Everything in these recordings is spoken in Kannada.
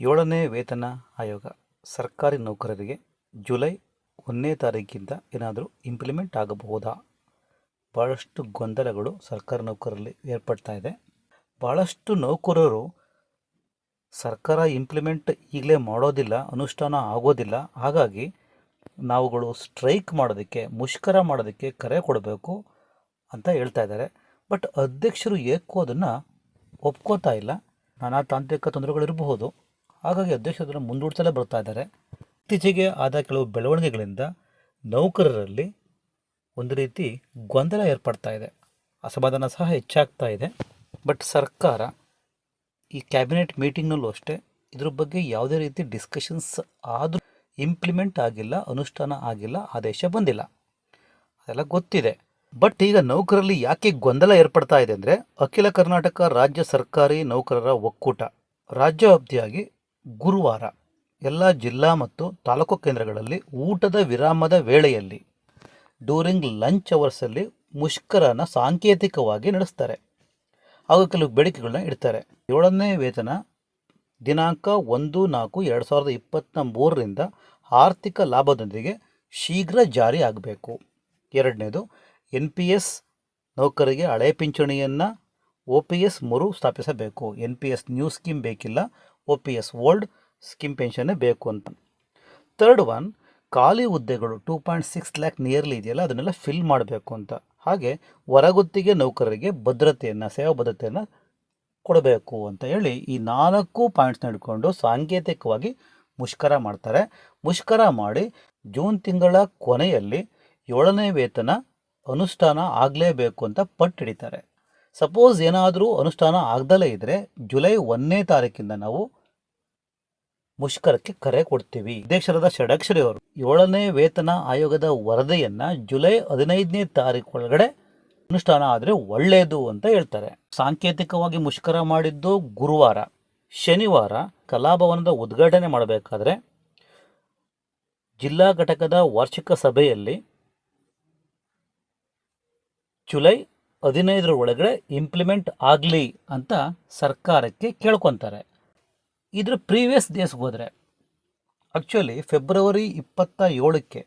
ಏಳನೇ ವೇತನ ಆಯೋಗ ಸರ್ಕಾರಿ ನೌಕರರಿಗೆ ಜುಲೈ ಒಂದನೇ ತಾರೀಕಿಂದ ಏನಾದರೂ ಇಂಪ್ಲಿಮೆಂಟ್ ಆಗಬಹುದಾ? ಭಾಳಷ್ಟು ಗೊಂದಲಗಳು ಸರ್ಕಾರಿ ನೌಕರರಲ್ಲಿ ಏರ್ಪಡ್ತಾ ಇದೆ. ಭಾಳಷ್ಟು ನೌಕರರು ಸರ್ಕಾರ ಇಂಪ್ಲಿಮೆಂಟ್ ಈಗಲೇ ಮಾಡೋದಿಲ್ಲ, ಅನುಷ್ಠಾನ ಆಗೋದಿಲ್ಲ. ಹಾಗಾಗಿ ನಾವುಗಳು ಸ್ಟ್ರೈಕ್ ಮಾಡೋದಕ್ಕೆ, ಮುಷ್ಕರ ಮಾಡೋದಕ್ಕೆ ಕರೆ ಕೊಡಬೇಕು ಅಂತ ಹೇಳ್ತಾ ಇದ್ದಾರೆ. ಬಟ್ ಅಧ್ಯಕ್ಷರು ಏಕೋ ಅದನ್ನು ಒಪ್ಕೋತಾ ಇಲ್ಲ. ನಾನಾ ತಾಂತ್ರಿಕ ತೊಂದರೆಗಳಿರಬಹುದು. ಹಾಗಾಗಿ ಅಧ್ಯಕ್ಷರು ಮುಂದೂಡ್ತಲೇ ಬರ್ತಾ ಇದ್ದಾರೆ. ಇತ್ತೀಚೆಗೆ ಆದ ಕೆಲವು ಬೆಳವಣಿಗೆಗಳಿಂದ ನೌಕರರಲ್ಲಿ ಒಂದು ರೀತಿ ಗೊಂದಲ ಏರ್ಪಡ್ತಾ ಇದೆ. ಅಸಮಾಧಾನ ಸಹ ಹೆಚ್ಚಾಗ್ತಾ ಇದೆ. ಬಟ್ ಸರ್ಕಾರ ಈ ಕ್ಯಾಬಿನೆಟ್ ಮೀಟಿಂಗ್ನಲ್ಲೂ ಅಷ್ಟೇ ಇದ್ರ ಬಗ್ಗೆ ಯಾವುದೇ ರೀತಿ ಡಿಸ್ಕಷನ್ಸ್ ಆದರೂ ಇಂಪ್ಲಿಮೆಂಟ್ ಆಗಿಲ್ಲ, ಅನುಷ್ಠಾನ ಆಗಿಲ್ಲ, ಆದೇಶ ಬಂದಿಲ್ಲ. ಅದೆಲ್ಲ ಗೊತ್ತಿದೆ. ಬಟ್ ಈಗ ನೌಕರರಲ್ಲಿ ಯಾಕೆ ಗೊಂದಲ ಏರ್ಪಡ್ತಾ ಇದೆ ಅಂದರೆ ಅಖಿಲ ಕರ್ನಾಟಕ ರಾಜ್ಯ ಸರ್ಕಾರಿ ನೌಕರರ ಒಕ್ಕೂಟ. ರಾಜ್ಯ ವ್ಯಾಪ್ತಿಯಾಗಿ ಗುರುವಾರ ಎಲ್ಲ ಜಿಲ್ಲಾ ಮತ್ತು ತಾಲೂಕು ಕೇಂದ್ರಗಳಲ್ಲಿ ಊಟದ ವಿರಾಮದ ವೇಳೆಯಲ್ಲಿ ಡ್ಯೂರಿಂಗ್ ಲಂಚ್ ಅವರ್ಸಲ್ಲಿ ಮುಷ್ಕರನ ಸಾಂಕೇತಿಕವಾಗಿ ನಡೆಸ್ತಾರೆ. ಹಾಗೂ ಕೆಲವು ಬೇಡಿಕೆಗಳನ್ನ ಇಡ್ತಾರೆ. ಏಳನೇ ವೇತನ ದಿನಾಂಕ ಒಂದು ನಾಲ್ಕು ಎರಡು ಸಾವಿರದ ಇಪ್ಪತ್ತ ಮೂರರಿಂದ ಆರ್ಥಿಕ ಲಾಭದೊಂದಿಗೆ ಶೀಘ್ರ ಜಾರಿ ಆಗಬೇಕು. ಎರಡನೇದು ಎನ್ ಪಿ ಎಸ್ ನೌಕರಿಗೆ ಹಳೆ ಪಿಂಚಣಿಯನ್ನು ಒ ಪಿ ಎಸ್ ಮರು ಸ್ಥಾಪಿಸಬೇಕು. N P S new scheme ಬೇಕಿಲ್ಲ. O P S old scheme ಪೆನ್ಷನ್ನೇ ಬೇಕು ಅಂತ. ಥರ್ಡ್ ಒನ್, ಖಾಲಿ ಹುದ್ದೆಗಳು two point six lakh nearly ಇದೆಯಲ್ಲ, ಅದನ್ನೆಲ್ಲ ಫಿಲ್ ಮಾಡಬೇಕು ಅಂತ. ಹಾಗೆ ಹೊರಗುತ್ತಿಗೆ ನೌಕರರಿಗೆ ಭದ್ರತೆಯನ್ನು, ಸೇವಾ ಭದ್ರತೆಯನ್ನು ಕೊಡಬೇಕು ಅಂತ ಹೇಳಿ ಈ ನಾಲ್ಕು ಪಾಯಿಂಟ್ಸ್ನ ಹಿಡ್ಕೊಂಡು ಸಾಂಕೇತಿಕವಾಗಿ ಮುಷ್ಕರ ಮಾಡ್ತಾರೆ. ಮುಷ್ಕರ ಮಾಡಿ ಜೂನ್ ತಿಂಗಳ ಕೊನೆಯಲ್ಲಿ ಏಳನೇ ವೇತನ ಅನುಷ್ಠಾನ ಆಗಲೇಬೇಕು ಅಂತ ಪಟ್ಟು ಹಿಡಿತಾರೆ ಸಪೋಸ್ ಏನಾದರೂ ಅನುಷ್ಠಾನ ಆಗ್ದಲೇ ಇದ್ದರೆ ಜುಲೈ ಒಂದನೇ ತಾರೀಕಿಂದ ನಾವು ಮುಷ್ಕರಕ್ಕೆ ಕರೆ ಕೊಡ್ತೀವಿ. ಅಧ್ಯಕ್ಷರಾದ ಷಡಕ್ಷರಿ ಅವರು. ಏಳನೇ ವೇತನ ಆಯೋಗದ ವರದಿಯನ್ನು ಜುಲೈ ಹದಿನೈದನೇ ತಾರೀಕು ಒಳಗಡೆ ಅನುಷ್ಠಾನ ಆದರೆ ಒಳ್ಳೆಯದು ಅಂತ ಹೇಳ್ತಾರೆ. ಸಾಂಕೇತಿಕವಾಗಿ ಮುಷ್ಕರ ಮಾಡಿದ್ದು ಗುರುವಾರ. ಶನಿವಾರ ಕಲಾಭವನದ ಉದ್ಘಾಟನೆ ಮಾಡಬೇಕಾದ್ರೆ ಜಿಲ್ಲಾ ಘಟಕದ ವಾರ್ಷಿಕ ಸಭೆಯಲ್ಲಿ ಜುಲೈ ಹದಿನೈದರ ಒಳಗಡೆ ಇಂಪ್ಲಿಮೆಂಟ್ ಆಗಲಿ ಅಂತ ಸರ್ಕಾರಕ್ಕೆ ಕೇಳ್ಕೊತಾರೆ. ಇದ್ರ ಪ್ರೀವಿಯಸ್ ಡೇಸ್ಗೆ ಹೋದರೆ ಆ್ಯಕ್ಚುಲಿ ಫೆಬ್ರವರಿ ಇಪ್ಪತ್ತ ಏಳಕ್ಕೆ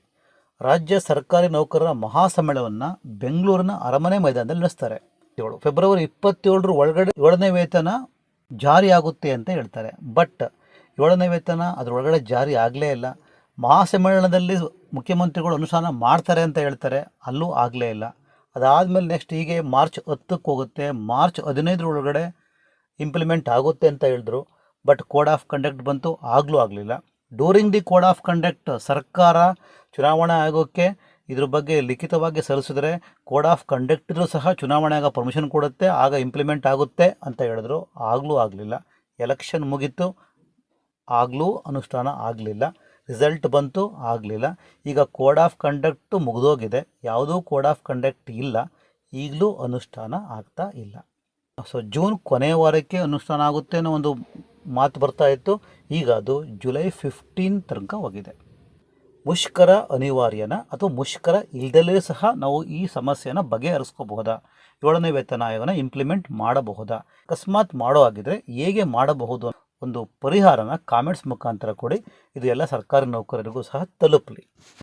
ರಾಜ್ಯ ಸರ್ಕಾರಿ ನೌಕರರ ಮಹಾಸಮ್ಮೇಳನವನ್ನು ಬೆಂಗಳೂರಿನ ಅರಮನೆ ಮೈದಾನದಲ್ಲಿ ನಡೆಸ್ತಾರೆ. ಏಳು ಫೆಬ್ರವರಿ ಇಪ್ಪತ್ತೇಳರ ಒಳಗಡೆ ಏಳನೇ ವೇತನ ಜಾರಿ ಆಗುತ್ತೆ ಅಂತ ಹೇಳ್ತಾರೆ. ಬಟ್ ಏಳನೇ ವೇತನ ಅದರೊಳಗಡೆ ಜಾರಿ ಆಗಲೇ ಇಲ್ಲ. ಮಹಾಸಮ್ಮೇಳನದಲ್ಲಿ ಮುಖ್ಯಮಂತ್ರಿಗಳು ಅನುಷ್ಠಾನ ಮಾಡ್ತಾರೆ ಅಂತ ಹೇಳ್ತಾರೆ. ಅಲ್ಲೂ ಆಗಲೇ ಇಲ್ಲ. ಅದಾದಮೇಲೆ ನೆಕ್ಸ್ಟ್ ಹೀಗೆ ಮಾರ್ಚ್ ಹತ್ತಕ್ಕೆ ಹೋಗುತ್ತೆ. ಮಾರ್ಚ್ ಹದಿನೈದರ ಒಳಗಡೆ ಇಂಪ್ಲಿಮೆಂಟ್ ಆಗುತ್ತೆ ಅಂತ ಹೇಳಿದ್ರು. ಬಟ್ ಕೋಡ್ ಆಫ್ ಕಂಡಕ್ಟ್ ಬಂತು, ಆಗಲೂ ಆಗಲಿಲ್ಲ. During the code of conduct ಸರ್ಕಾರ ಚುನಾವಣಾ ಆಯೋಗಕ್ಕೆ ಇದ್ರ ಬಗ್ಗೆ ಲಿಖಿತವಾಗಿ ಸಲ್ಲಿಸಿದ್ರೆ ಕೋಡ್ ಆಫ್ ಕಂಡಕ್ಟ್ರು ಸಹ ಚುನಾವಣೆ ಆಗ ಪರ್ಮಿಷನ್ ಕೊಡುತ್ತೆ, ಆಗ ಇಂಪ್ಲಿಮೆಂಟ್ ಆಗುತ್ತೆ ಅಂತ ಹೇಳಿದ್ರು. ಆಗಲೂ ಆಗಲಿಲ್ಲ. ಎಲೆಕ್ಷನ್ ಮುಗೀತು, ಆಗಲೂ ಅನುಷ್ಠಾನ ಆಗಲಿಲ್ಲ. ರಿಸಲ್ಟ್ ಬಂತು, ಆಗಲಿಲ್ಲ. ಈಗ ಕೋಡ್ ಆಫ್ ಕಂಡಕ್ಟು ಮುಗಿದೋಗಿದೆ. ಯಾವುದೂ ಕೋಡ್ ಆಫ್ ಕಂಡಕ್ಟ್ ಇಲ್ಲ. ಈಗಲೂ ಅನುಷ್ಠಾನ ಆಗ್ತಾ ಇಲ್ಲ. ಸೊ, ಜೂನ್ ಕೊನೆಯ ವಾರಕ್ಕೆ ಅನುಷ್ಠಾನ ಆಗುತ್ತೆ ಅನ್ನೋ ಒಂದು ಮಾತು ಬರ್ತಾ ಇತ್ತು. ಈಗ ಅದು ಜುಲೈ ಫಿಫ್ಟೀನ್ ತನಕ ಹೋಗಿದೆ. ಮುಷ್ಕರ ಅನಿವಾರ್ಯನ ಅಥವಾ ಮುಷ್ಕರ ಇಲ್ದಲೇ ಸಹ ನಾವು ಈ ಸಮಸ್ಯೆಯನ್ನು ಬಗೆಹರಿಸ್ಕೋಬಹುದಾ? ಏಳನೇ ವೇತನ ಆಯೋಗನ ಇಂಪ್ಲಿಮೆಂಟ್ ಮಾಡಬಹುದಾ? ಅಕಸ್ಮಾತ್ ಮಾಡೋ ಆಗಿದ್ರೆ ಹೇಗೆ ಮಾಡಬಹುದು? ಒಂದು ಪರಿಹಾರನ ಕಾಮೆಂಟ್ಸ್ ಮುಖಾಂತರ ಕೊಡಿ. ಇದು ಎಲ್ಲ ಸರ್ಕಾರಿ ನೌಕರರಿಗೂ ಸಹ ತಲುಪಲಿ.